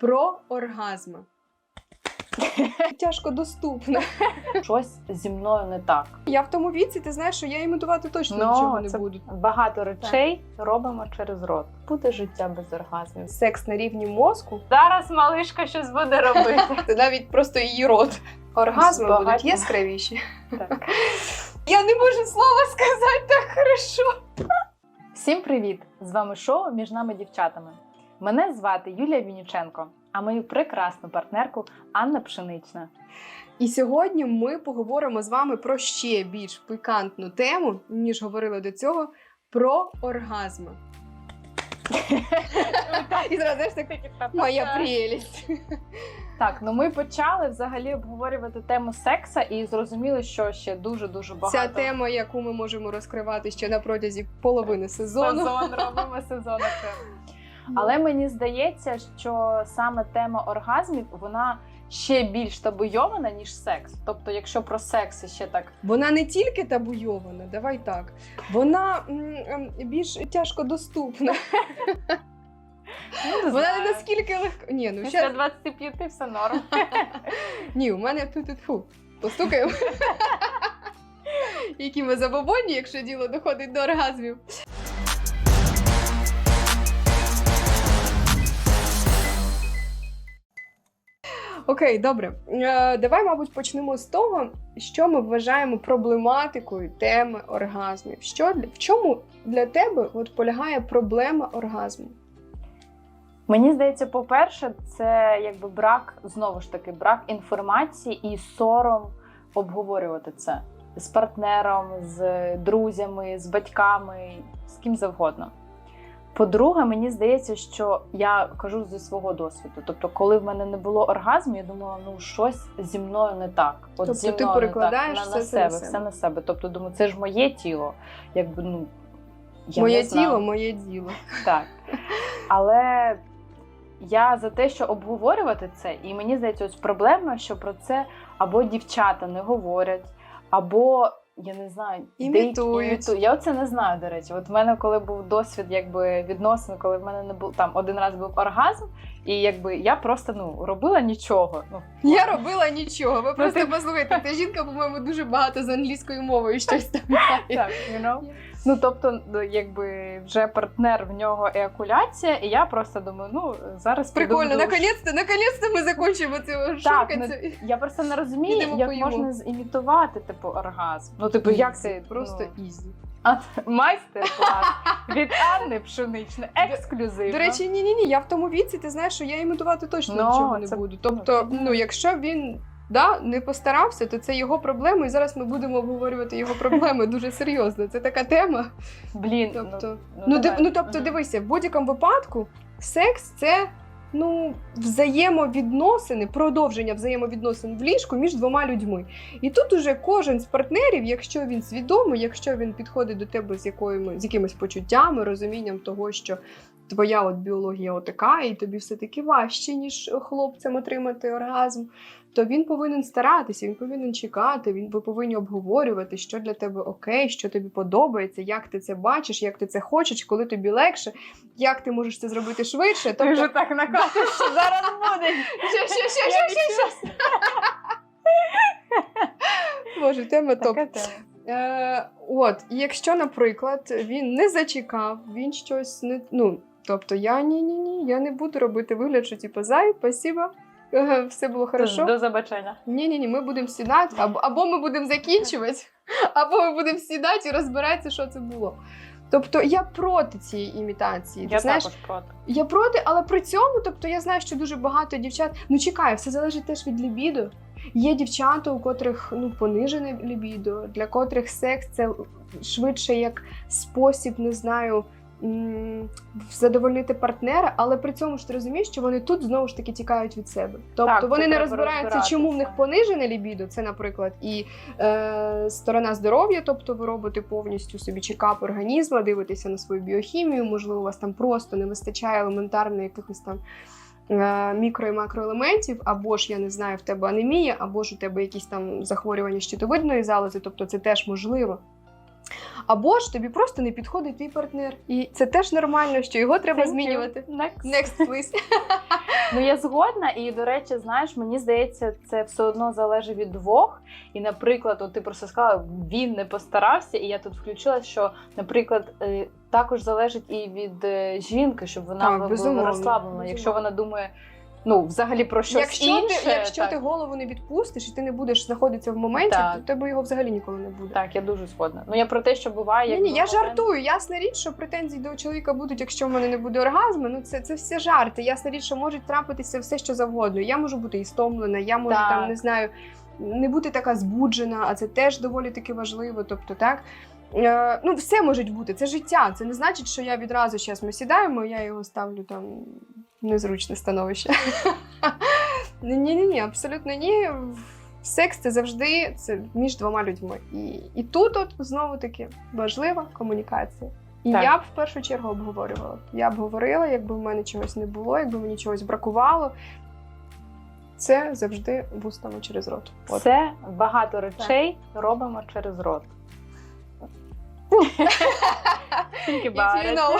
про оргазми. Тяжко доступно. Щось зі мною не так. Я в тому віці, ти знаєш, що я імітувати точно нічого не це буду. багато речей робимо через рот. Буде життя без оргазмів. Секс на рівні мозку Зараз малишка щось буде робити. це навіть просто її рот. Оргазми Багато. будуть яскравіші. Так. Я не можу слова сказати так хорошо. Всім привіт! З вами шоу між нами дівчатами. Мене звати Юлія Вініченко, а мою прекрасну партнерку Анна Пшенична. І сьогодні ми поговоримо з вами про ще більш пикантну тему, ніж говорили до цього, про оргазми. І зразу знаєш, так, моя прелість. Так, ну ми почали взагалі обговорювати тему секса і зрозуміли, що ще дуже дуже багато Ця тема, яку ми можемо розкривати ще на протязі половини сезону. сезон робимо сезон. окремо. Але мені здається, що саме тема оргазмів вона ще більш табуйована, ніж секс. Тобто, якщо про секс ще так Вона не тільки табуйована, давай так. Вона м, ем, більш тяжко доступна. ну, Вона не наскільки легко. Ні, ну щас... 25 все норм. Ні, у мене тут тут фу. Постукаємо. Які ми забобонні, якщо діло доходить до оргазмів. Окей, добре. Е, давай, мабуть, почнемо з того, що ми вважаємо проблематикою теми оргазмів. Що в чому для тебе от полягає проблема оргазму? Мені здається, по-перше, це якби брак знову ж таки брак інформації і сором обговорювати це з партнером, з друзями, з батьками, з ким завгодно. По-друге, мені здається, що я кажу зі свого досвіду. Тобто, коли в мене не було оргазму, я думала, ну щось зі мною не так. От Тобто зі ти перекладаєш так, на, все на себе. все на себе. Тобто, думаю, це ж моє тіло. Якби ну я моє не знала. тіло, моє діло. Так. Але я за те, що обговорювати це, і мені здається, ось проблема, що про це або дівчата не говорять, або я не знаю, Імітують. деякі іміту- Я оце не знаю, до речі. От в мене, коли був досвід, якби відносин, коли в мене не був там один раз був оргазм, і якби я просто ну робила нічого. Ну Я робила нічого. Ви просто ти- послухайте, та жінка, по-моєму, дуже багато з англійською мовою щось там так, you know? Ну тобто, ну, якби вже партнер в нього еякуляція, і я просто думаю, ну зараз Прикольно, наконець-то, наконець-то ми закінчимо цього Так, шукати. Я просто не розумію, як поїмо. можна зімітувати типу оргазм. Ну, типу, як це просто ну, ізі. а, майстер-клас від Анни Пшеничне, ексклюзивно. До речі, ні, ні, ні. Я в тому віці, ти знаєш, що я імітувати точно Ну, нічого не це- буду. Тобто, ну, ну, якщо він да, не постарався, то це його проблема, і зараз ми будемо обговорювати його проблеми дуже серйозно. Це така тема. блін, Тобто, ну, ну, ну, ну тобто, дивися, в будь-якому випадку секс це. Ну, взаємовідносини, продовження взаємовідносин в ліжку між двома людьми. І тут уже кожен з партнерів, якщо він свідомий, якщо він підходить до тебе з якоюми з якимись почуттями, розумінням того, що твоя от біологія отака, і тобі все таки важче, ніж хлопцям отримати оргазм, то він повинен старатися, він повинен чекати, він ви повинні обговорювати, що для тебе окей, що тобі подобається, як ти це бачиш, як ти це хочеш, коли тобі легше, як ти можеш це зробити швидше. Ти вже так накажеш, що зараз буде. Ще, ще, Я ще, ще, ще. Боже, тема топ. Е, от, і якщо, наприклад, він не зачекав, він щось не. Ну, тобто, я ні, ні, я не буду робити вигляд, що типу, зай, спасибо, е, все було хорошо. До забачення. Ні, ні, ні, ми будемо сідати, або, або ми будемо закінчувати, або ми будемо сідати і розбиратися, що це було. Тобто я проти цієї імітації. Ти Я знаєш, також проти. я проти, але при цьому, тобто я знаю, що дуже багато дівчат. Ну чекай, все залежить теж від лібідо. Є дівчата, у котрих ну понижене лібідо, для котрих секс це швидше як спосіб, не знаю. Задовольнити партнера, але при цьому ж ти розумієш, що вони тут знову ж таки тікають від себе. Тобто Так, вони не розбираються, чому в них понижене лібідо. Це, наприклад, і е, сторона здоров'я, тобто ви робите повністю собі чекап організму, дивитеся на свою біохімію, можливо, у вас там просто не вистачає елементарно якихось там. е, Мікро і макроелементів, або ж я не знаю, в тебе анемія, або ж у тебе якісь там захворювання щитовидної залози, тобто це теж можливо. Або ж тобі просто не підходить твій партнер. І це теж нормально, що його треба Thank you. змінювати. Next. Next, please. Ну я згодна, і до речі, знаєш, мені здається, це все одно залежить від двох. І, наприклад, от ти просто сказала, він не постарався, і я тут включила, що, наприклад, е, також залежить і від е, жінки, щоб вона Так, була розслаблена. Якщо вона думає, ну взагалі про щось якщо інше, ти, якщо так, ти голову не відпустиш і ти не будеш знаходитися в моменті, Так. то в тебе його взагалі ніколи не буде. так, я дуже згодна. Ну я про те, що буває, Ні, ні, я момент- жартую. Ясна річ, що претензії до чоловіка будуть, якщо в мене не буде оргазму. Ну це, це все жарти. Ясна річ, що можуть трапитися все, що завгодно. Я можу бути і стомлена, я можу Так. там не знаю, не бути така збуджена, а це теж доволі таки важливо. Тобто, так. Е, ну, все може бути, це життя. Це не значить, що я відразу зараз ми сідаємо, я його ставлю там в незручне становище. Ні, ні, абсолютно ні. Секс це завжди це між двома людьми. І, і тут от знову таки важлива комунікація. І Так. я б в першу чергу обговорювала. Я б говорила, якби в мене чогось не було, якби мені чогось бракувало. Це завжди вустами через рот. От. Все багато речей робимо через рот. Think about If you it. know.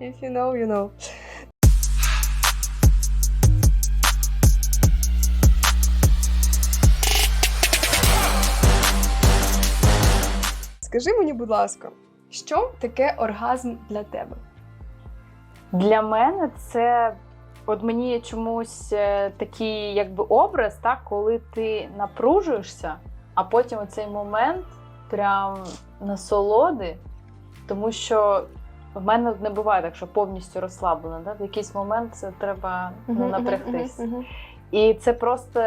If you know, you know. Скажи мені, будь ласка, що таке оргазм для тебе? Для мене це от мені чомусь е, такий якби образ, так, коли ти напружуєшся, а потім оцей момент прям насолоди, тому що в мене не буває так, що повністю розслаблена. Да? В якийсь момент це треба ну, напрягтись. Мгм, мгм. І це просто,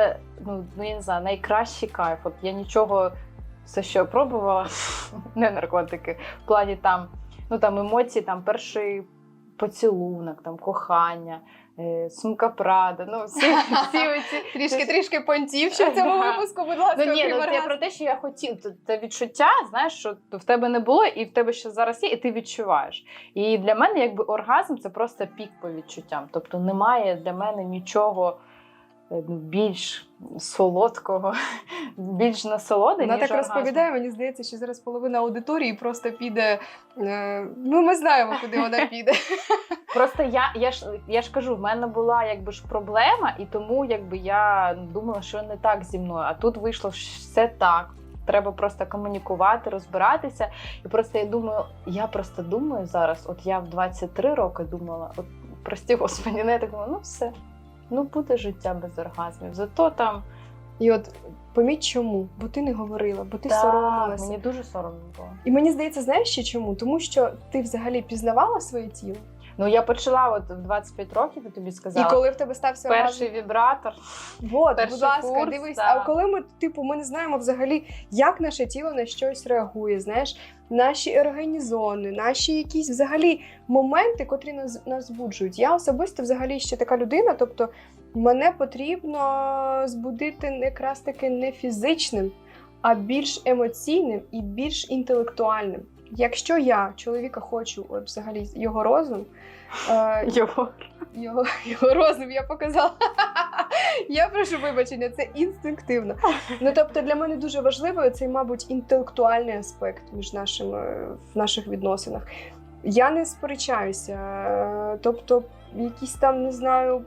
ну, ну я не знаю, найкращий кайф. От я нічого все, що пробувала, не наркотики, в плані там, ну там емоції, там перший поцілунок, там кохання, е, сумка Прада, ну всі, всі оці. Трішки трішки понтів, що в цьому випуску, будь ласка, Ну ні, ну це про те, що я хотів. Це- відчуття, знаєш, що в тебе не було, і в тебе ще зараз є, і ти відчуваєш. І для мене, якби оргазм, це просто пік по відчуттям. Тобто немає для мене нічого більш солодкого, більш насолоди, Вона ніж так оргазм. розповідає, мені здається, що зараз половина аудиторії просто піде. Е, ну, ми знаємо, куди вона піде. Просто я, я ж я ж кажу, в мене була якби ж проблема, і тому якби я думала, що не так зі мною. А тут вийшло все так. Треба просто комунікувати, розбиратися. І просто я думаю, я просто думаю зараз, от я в 23 роки думала, от прості господі, не я так думаю, ну все, ну буде життя без оргазмів. Зато там І от поміть чому? Бо ти не говорила, бо ти да, соромилася. мені дуже соромно було. І мені здається, знаєш ще чому? Тому що ти взагалі пізнавала своє тіло. Ну я почала от в 25 років, я тобі сказала. І коли в тебе стався Перший вібратор. Вот, Перший будь ласка, курс, дивись. так. А коли ми, типу, ми не знаємо взагалі, як наше тіло на щось реагує, знаєш, наші ергенні зони, наші якісь взагалі моменти, котрі нас, нас збуджують. Я особисто взагалі ще така людина, тобто мене потрібно збудити якраз таки не фізичним, а більш емоційним і більш інтелектуальним. Якщо я чоловіка хочу, от взагалі його розум, е, Його. його, його розум я показала. Я прошу вибачення, це інстинктивно. Ну тобто для мене дуже важливо цей, мабуть, інтелектуальний аспект між нашими в наших відносинах. Я не сперечаюся. е, Тобто, якісь там, не знаю,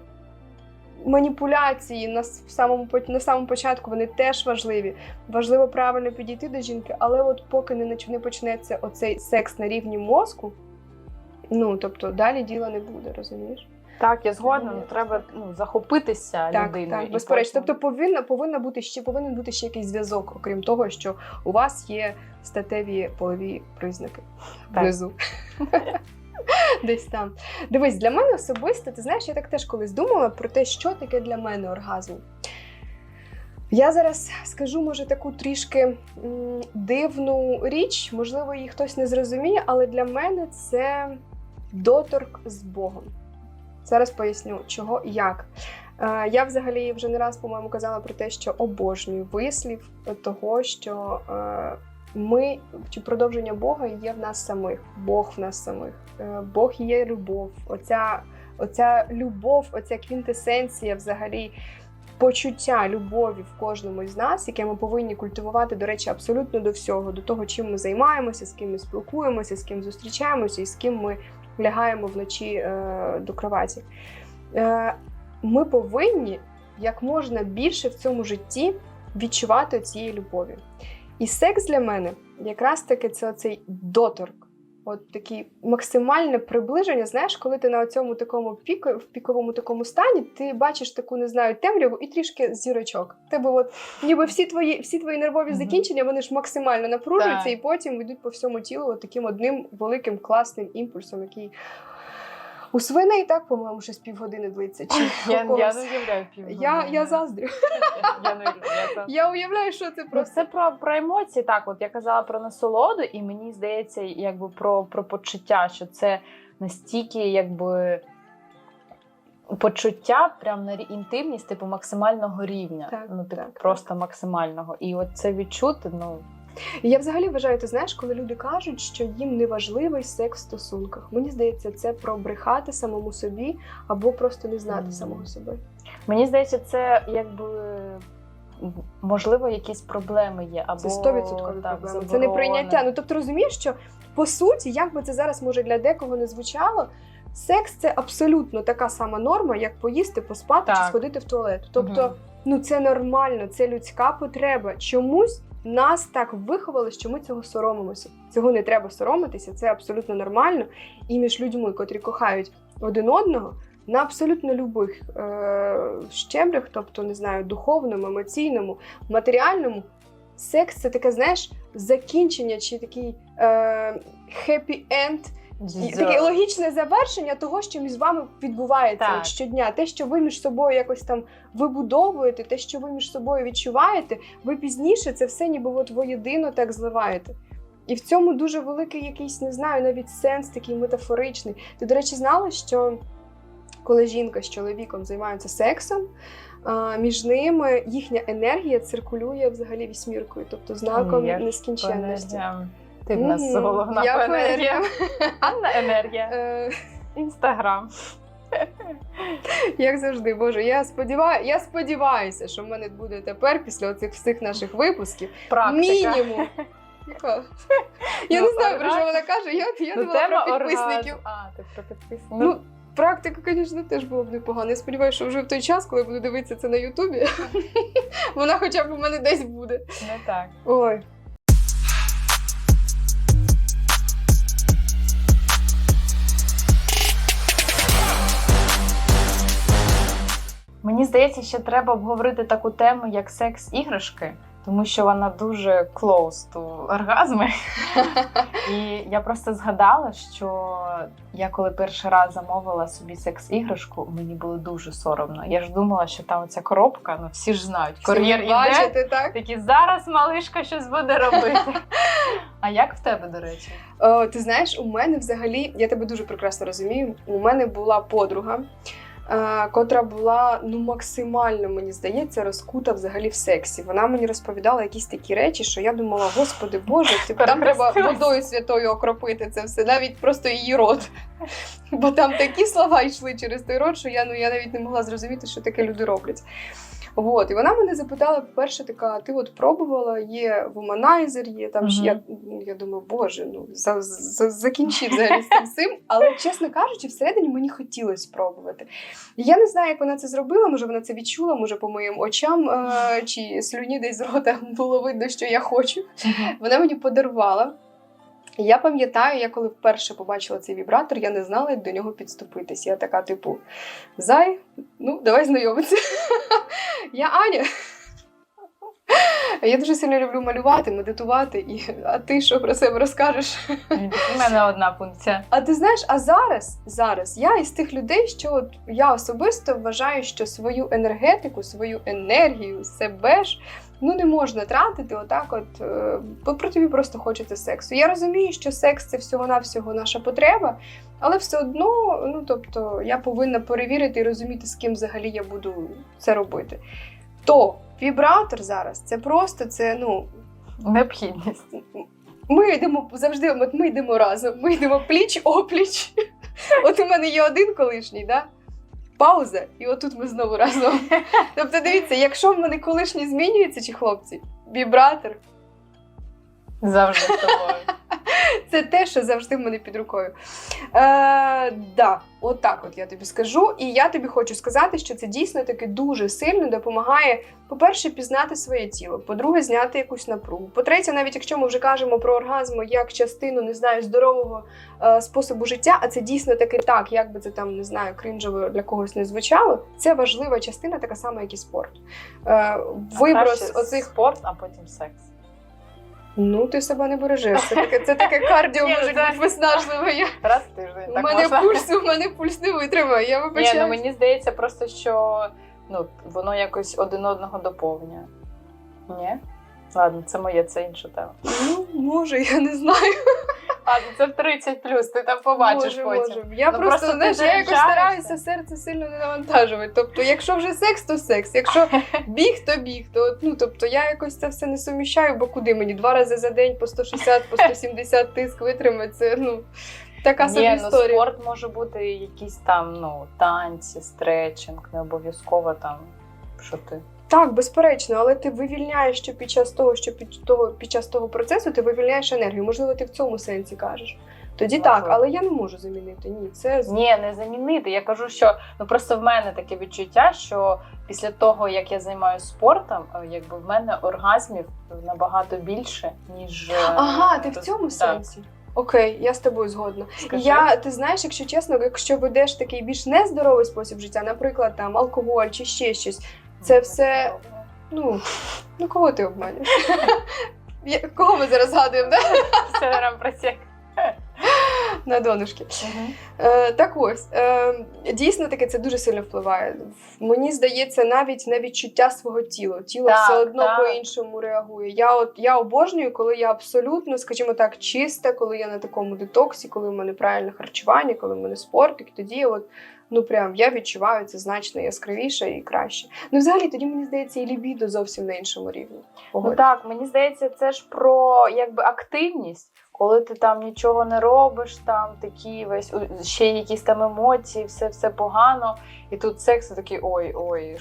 маніпуляції на самому на самому початку вони теж важливі. Важливо правильно підійти до жінки, але от поки не не почнеться оцей секс на рівні мозку, ну тобто далі діла не буде, розумієш? Так, я згодна, ну треба ну, захопитися Так, людиною. так, безперечно. Тобто повинна, повинна бути ще повинен бути ще якийсь зв'язок, окрім того, що у вас є статеві полові признаки Так. внизу. Десь там. Дивись, для мене особисто, ти знаєш, я так теж колись думала про те, що таке для мене оргазм. Я зараз скажу, може, таку трішки дивну річ, можливо, її хтось не зрозуміє, але для мене це доторк з Богом. Зараз поясню, чого і як. Е, Я взагалі вже не раз, по-моєму, казала про те, що обожнюю вислів того, що е, ми чи продовження Бога є в нас самих, Бог в нас самих, Е, Бог є любов. Оця, оця любов, оця квінтесенція взагалі почуття любові в кожному з нас, яке ми повинні культивувати, до речі, абсолютно до всього, до того, чим ми займаємося, з ким ми спілкуємося, з ким зустрічаємося і з ким ми лягаємо вночі е, до кроваті. Е, ми повинні як можна більше в цьому житті відчувати цієї любові. І секс для мене якраз таки це цей доторк. От такий максимальне приближення. Знаєш, коли ти на цьому такому піку, в піковому такому стані, ти бачиш таку, не знаю, темряву і трішки зірочок. Тебе от ніби всі твої, всі твої нервові закінчення, вони ж максимально напружуються Так. і потім йдуть по всьому тілу от таким одним великим класним імпульсом, який у свиней так, по-моєму, щось півгодини длиться. Чи Я, я не уявляю півгодини. я, я заздрю. Я не уявляю. Я уявляю, що це Ну, просто. це про, про емоції. Так, от я казала про насолоду, і мені здається, якби про, про почуття, що це настільки, якби. Почуття прям на інтимність, типу максимального рівня. Так, ну, типу, так, просто максимального. І от це відчути, ну І Я взагалі вважаю, ти знаєш, коли люди кажуть, що їм не важливий секс в стосунках. Мені здається, це про брехати самому собі або просто не знати Мгм. самого себе. мені здається, це якби можливо якісь проблеми є. Або Це 100% так, проблема. Це не прийняття. Ну тобто розумієш, що по суті, як би це зараз може для декого не звучало, секс це абсолютно така сама норма, як поїсти, поспати чи сходити в туалет. Тобто, Мгм. ну це нормально, це людська потреба. Чомусь нас так виховали, що ми цього соромимося. Цього не треба соромитися, це абсолютно нормально. І між людьми, котрі кохають один одного. На абсолютно любих е- щеблях, тобто не знаю, духовному, емоційному, матеріальному, секс це таке, знаєш, закінчення чи такий хеппі-енд. І таке логічне завершення того, що між вами відбувається Так. щодня. Те, що ви між собою якось там вибудовуєте, те, що ви між собою відчуваєте, ви пізніше це все ніби от воєдино так зливаєте. І в цьому дуже великий якийсь, не знаю, навіть сенс такий метафоричний. Ти, до речі, знала, що коли жінка з чоловіком займаються сексом, між ними їхня енергія циркулює взагалі вісьміркою, тобто знаком нескінченності. Ти в нас головна Я енергія. Анна енергія. Е, Інстаграм. Як завжди, Боже, я сподіваю, я сподіваюся, що в мене буде тепер після оцих всіх наших випусків Практика. мінімум. Яка? Я Ну, не знаю, про що вона каже. Я, я Ну, думала про підписників. оргазм. А, ти про підписників. Ну, практика, звісно, теж було б непогано. Я сподіваюся, що вже в той час, коли буду дивитися це на Ютубі, вона хоча б у мене десь буде. не так. Ой. Мені здається, ще треба обговорити таку тему, як секс-іграшки, тому що вона дуже close to оргазми. І я просто згадала, що я коли перший раз замовила собі секс-іграшку, мені було дуже соромно. Я ж думала, що там ця коробка, ну всі ж знають, кур'єр іде. Так? Такі зараз малишка щось буде робити. А як в тебе, до речі? О, ти знаєш, у мене взагалі, я тебе дуже прекрасно розумію. У мене була подруга, е, котра була ну максимально, мені здається, розкута взагалі в сексі. Вона мені розповідала якісь такі речі, що я думала, господи Боже, ти- там треба водою святою окропити це все, навіть просто її рот. Бо там такі слова йшли через той рот, що я ну я навіть не могла зрозуміти, що таке люди роблять. От, і вона мене запитала, по-перше, така: ти от пробувала, є вуманайзер, є там ж Мгм. я, ну, я думаю, боже, ну за, за, закінчи взагалі з цим всім. Але чесно кажучи, всередині мені хотілося спробувати. Я не знаю, як вона це зробила, може вона це відчула, може по моїм очам е- чи слюні десь з рота було видно, що я хочу. Вона мені подарувала. Я пам'ятаю, я коли вперше побачила цей вібратор, я не знала, як до нього підступитись. Я така, типу, зай, ну, давай знайомитися. Я Аня. Я дуже сильно люблю малювати, медитувати. І... А ти що про себе розкажеш? У мене одна функція. А ти знаєш, а зараз, зараз я із тих людей, що от я особисто вважаю, що свою енергетику, свою енергію, себе ж ну не можна тратити отак, от е, бо про тобі просто хочеться сексу. Я розумію, що секс це всього-навсього наша потреба, але все одно, ну тобто, я повинна перевірити і розуміти, з ким взагалі я буду це робити. То вібратор зараз це просто це ну Необхідність. ми йдемо завжди, от ми йдемо разом, ми йдемо пліч опліч. От у мене є один колишній, да? пауза, і отут ми знову разом. Тобто, дивіться, якщо в мене колишні змінюються, чи хлопці, вібратор Завжди з тобою. Це те, що завжди в мене під рукою. Е, да, от от я тобі скажу. І я тобі хочу сказати, що це дійсно таки дуже сильно допомагає, по-перше, пізнати своє тіло, по-друге, зняти якусь напругу. По-третє, навіть якщо ми вже кажемо про оргазм як частину, не знаю, здорового е, способу життя, а це дійсно таки так, як би це там не знаю, кринжево для когось не звучало. Це важлива частина, така сама, як і спорт. Е, виброс оцих спорт, а потім секс. Ну, ти себе не бережеш. Це таке, це таке кардіо Ні, ну може це- бути виснажливе. Я, Раз в тиждень у так мене можна. пульс, у мене пульс не витримає. Я Ні, вибачаю. ну мені здається просто, що ну, воно якось один одного доповнює. Ні? Ладно, це моє, це інша тема. Ну, може, я не знаю. Ладно, це в 30 плюс, ти там побачиш може, потім. може. Я Ну, просто, просто ти знаєш, я якось заряджаєшся. стараюся серце сильно не навантажувати. Тобто, якщо вже секс, то секс. Якщо біг, то біг. То, ну, тобто я якось це все не суміщаю, бо куди мені? Два рази за день по 160, по 170 тиск витримати. Це ну така собі Ні, ну історія. спорт може бути якісь там ну, танці, стретчинг, не обов'язково там. Що ти? Так, безперечно, але ти вивільняєш, що під час того, що під того під час того процесу ти вивільняєш енергію. Можливо, ти в цьому сенсі кажеш. Тоді Можливо. так, але я не можу замінити. Ні, це Ні, не замінити. Я кажу, що ну просто в мене таке відчуття, що після того, як я займаюся спортом, е, якби в мене оргазмів набагато більше, ніж. е, ага, ти в цьому так. сенсі. Окей, я з тобою згодна. Скажи. Я ти знаєш, якщо чесно, якщо ведеш такий більш нездоровий спосіб життя, наприклад, там алкоголь чи ще щось, це все- ну ну кого ти обманюєш? Кого ми зараз згадуємо, да? Сенером просек. На донышки. Е, так ось, е, дійсно таке це дуже сильно впливає. Мені здається, навіть на відчуття свого тіла. Тіло Так, все одно так. по-іншому реагує. Я от я обожнюю, коли я абсолютно, скажімо так, чиста, коли я на такому детоксі, коли в мене правильне харчування, коли в мене спорт, і тоді от. Ну, прям я відчуваю це значно яскравіше і краще. Ну, взагалі, тоді мені здається, і лібідо зовсім на іншому рівні. Ну так, мені здається, це ж про якби активність. Коли ти там нічого не робиш, там такі весь ще якісь там емоції, все все погано, і тут секс такий ой, ой,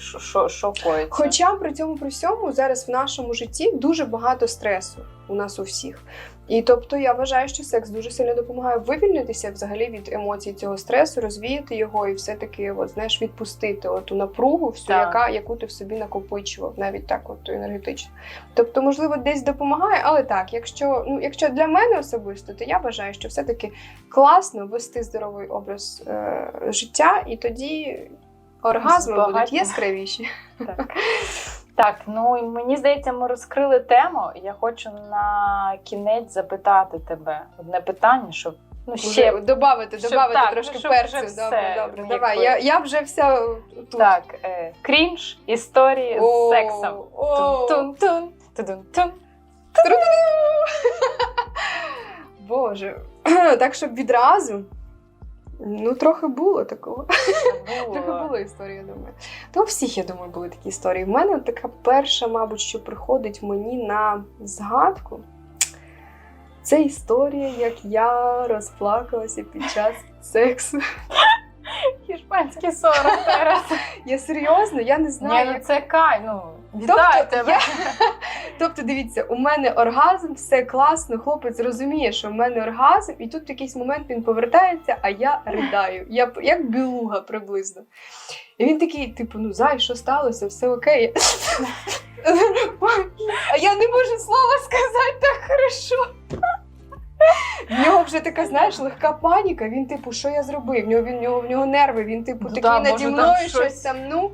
що коїться. Хоча при цьому при всьому зараз в нашому житті дуже багато стресу у нас у всіх. І тобто я вважаю, що секс дуже сильно допомагає вивільнитися взагалі від емоцій цього стресу, розвіяти його і все-таки, от, знаєш, відпустити оту напругу, всю, Так. яка, яку ти в собі накопичував, навіть так, от енергетично. Тобто, можливо, десь допомагає, але так, якщо, ну, якщо для мене особисто, то я вважаю, що все-таки класно вести здоровий образ е, життя, і тоді оргазми будуть яскравіші. Так. Так, ну і мені здається, ми розкрили тему. Я хочу на кінець запитати тебе одне питання, щоб ну ще Ще добавити, щоб добавити так, трошки ну, щоб перцю. вже все, Добре, добре. Давай. Я, я вже вся тут. так, е, крінж історії О, з сексом. Тун-тун-тун, тун-тун-тун. Боже. Так, щоб відразу. Ну, трохи було такого. Трохи було історії, я думаю. То у всіх, я думаю, були такі історії. В мене така перша, мабуть, що приходить мені на згадку. Це історія, як я розплакалася під час сексу. Іспанський сорок зараз. Я серйозно, я не знаю. Ні, ну як... це кай, ну вітаю Тобто, тебе. я... тобто, дивіться, у мене оргазм, все класно, хлопець розуміє, що в мене оргазм, і тут в якийсь момент він повертається, а я ридаю. Я як білуга приблизно. І він такий, типу, ну зай, що сталося? Все окей. А я не можу слова сказати так хорошо. В нього вже така, знаєш, легка паніка. Він, типу, що я зробив? В нього, в нього, в нього нерви, він, типу, Ну такий да, наді мною щось- щось там, ну.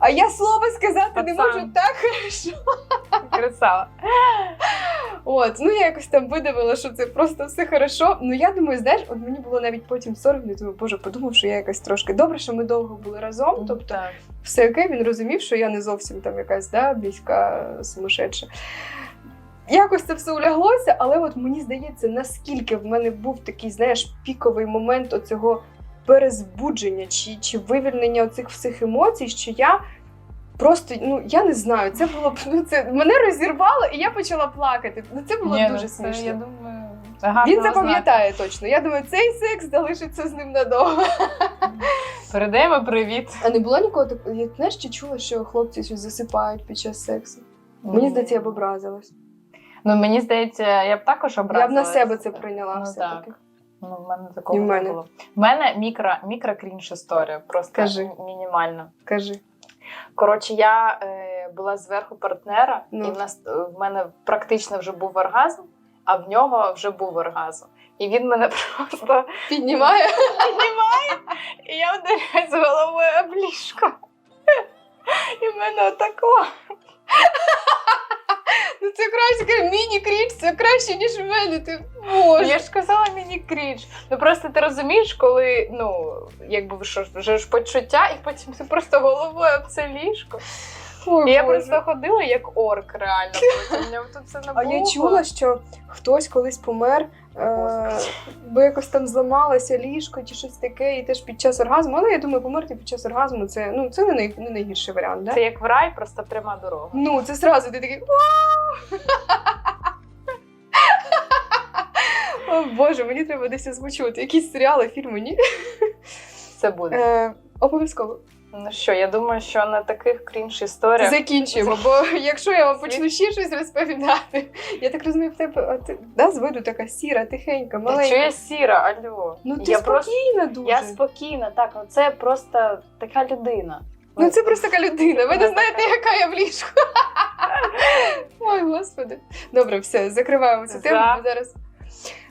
А я слова сказати не можу так хорошо. Красава. От, ну я якось там видавила, що це просто все хорошо. Ну я думаю, знаєш, от мені було навіть потім соромно, думаю, боже, подумав, що я якась трошки добре, що ми довго були разом. Тобто Так. все окей, він розумів, що я не зовсім там якась да, близька сумасшедша. Якось це все уляглося, але от мені здається, наскільки в мене був такий, знаєш, піковий момент оцього перезбудження чи, чи вивільнення оцих всіх емоцій, що я просто, ну я не знаю, це було б ну це мене розірвало, і я почала плакати. Ну це було Ні, дуже ну, це, смішно. Я думаю, Гарно Він знати. запам'ятає точно. Я думаю, цей секс залишиться з ним надовго. Передаємо привіт. А не було нікого такого? Я знаєш, чи чула, що хлопці щось засипають під час сексу? Мені здається, я б образилась. Ну мені здається, я б також образила. Я б на себе це прийняла Ну, все-таки. Ну, в мене такого І в не було. В мене мікро, мікро крінж історія, просто Кажи. мінімальна. Кажи. Коротше, я е, була зверху партнера, Ну. і в нас е, в мене практично вже був оргазм, а в нього вже був оргазм. І він мене просто Піднімає. піднімає, і я вдаряюсь головою об ліжко. І в мене отако. Ну це краще, міні-кріч, це краще, ніж в мене. Ти боже. Я ж казала міні-кріч. Ну просто ти розумієш, коли ну якби що ж, вже ж почуття, і потім ти просто головою об це ліжко. Ой, я Боже. просто ходила як орк, реально. Потім тут все А я чула, що хтось колись помер, е, бо якось там зламалося ліжко чи щось таке, і теж під час оргазму. Але я думаю, померти під час оргазму це ну це не, най, не найгірший варіант, да? Це як в рай, просто пряма дорога. Ну, це зразу ти такий вау! О Боже, мені треба десь озвучувати якісь серіали, фільми, ні? Це буде. Е, обов'язково. Ну що, я думаю, що на таких крінж історіях Закінчуємо, бо якщо я вам почну ще щось розповідати, я так розумію, в тебе ти, да, з виду така сіра, тихенька, Та маленька. що я сіра, алло. Ну ти я просто спокійна дуже. я спокійна, так, ну це просто така людина. Ну це просто така людина. Ви не знаєте, яка я в ліжку. Ой, господи. Добре, все, закриваємо цю тему. За. Зараз.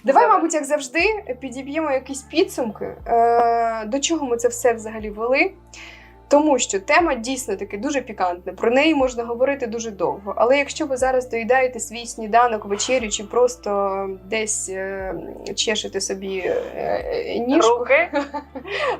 Давай, Давай. мабуть, як завжди, підіб'ємо якісь підсумки. Е, до чого ми це все взагалі вели? Тому що тема дійсно таки дуже пікантна. Про неї можна говорити дуже довго. Але якщо ви зараз доїдаєте свій сніданок, вечерю чи просто десь е, чешете собі е, е, ніжку, Руки.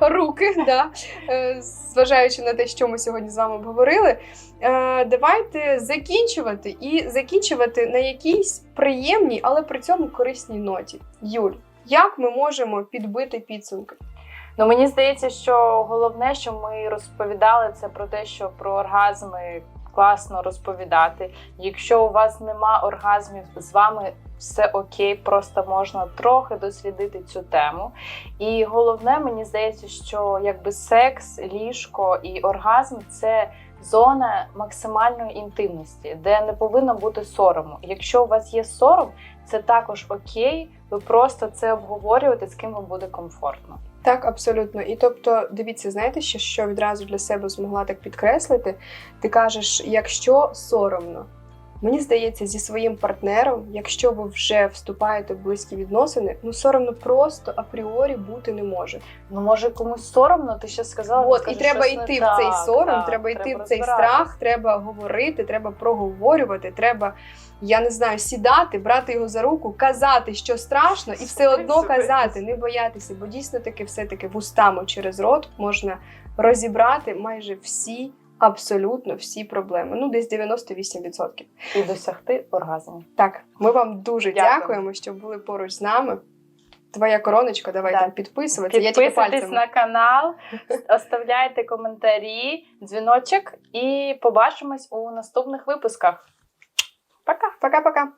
руки, да, е, зважаючи на те, що ми сьогодні з вами обговорили. Е, Давайте закінчувати і закінчувати на якійсь приємній, але при цьому корисній ноті. Юль, як ми можемо підбити підсумки? Ну мені здається, що головне, що ми розповідали, це про те, що про оргазми класно розповідати. Якщо у вас нема оргазмів, з вами все окей, просто можна трохи дослідити цю тему. І головне, мені здається, що якби секс, ліжко і оргазм це. Зона максимальної інтимності, де не повинно бути сорому. Якщо у вас є сором, це також окей. Ви просто це обговорюєте, з ким вам буде комфортно. Так, абсолютно. І тобто, дивіться, знаєте, що, що відразу для себе змогла так підкреслити? Ти кажеш, якщо соромно. Мені здається, зі своїм партнером, якщо ви вже вступаєте в близькі відносини, ну соромно просто апріорі бути не може. Ну, може, комусь соромно, ти ще сказала. От, і треба йти в цей сором, так, треба йти в цей страх, треба говорити, треба проговорювати, треба, я не знаю, сідати, брати його за руку, казати, що страшно, і все одно казати, не боятися, бо дійсно таки все-таки вустами через рот можна розібрати майже всі. Абсолютно всі проблеми. Ну, десь 98%. І досягти оргазму. Так, ми вам дуже дякуємо, дякуємо, що були поруч з нами. Твоя короночка, давай Так. там підписуватися. Я Підписуйтесь пальцем. на канал, оставляйте коментарі, дзвіночок і побачимось у наступних випусках. Пока! Пока-пока.